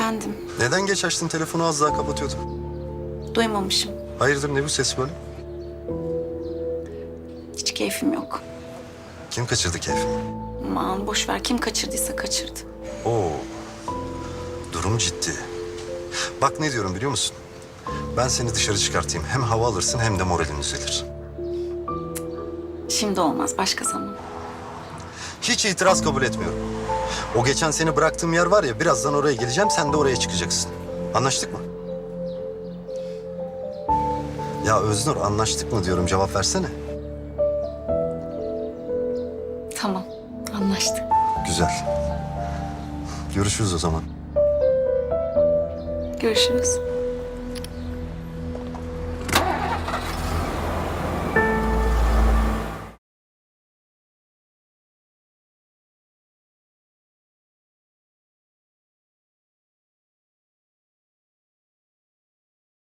Efendim, Neden geç açtın telefonu az daha kapatıyordum. duymamışım. Hayırdır ne bu ses böyle? Hiç keyfim yok. Kim kaçırdı keyfimi? Aman boş ver. Kim kaçırdıysa kaçırdı. Oo. Durum ciddi. Bak ne diyorum biliyor musun? Ben seni dışarı çıkartayım. Hem hava alırsın hem de moralin düzelir. Şimdi olmaz. Başka zaman. Hiç itiraz kabul etmiyorum. O geçen seni bıraktığım yer var ya birazdan oraya geleceğim sen de oraya çıkacaksın. Anlaştık mı? Ya Öznur anlaştık mı diyorum cevap versene. Tamam. Anlaştık. Güzel. Görüşürüz o zaman. Görüşürüz.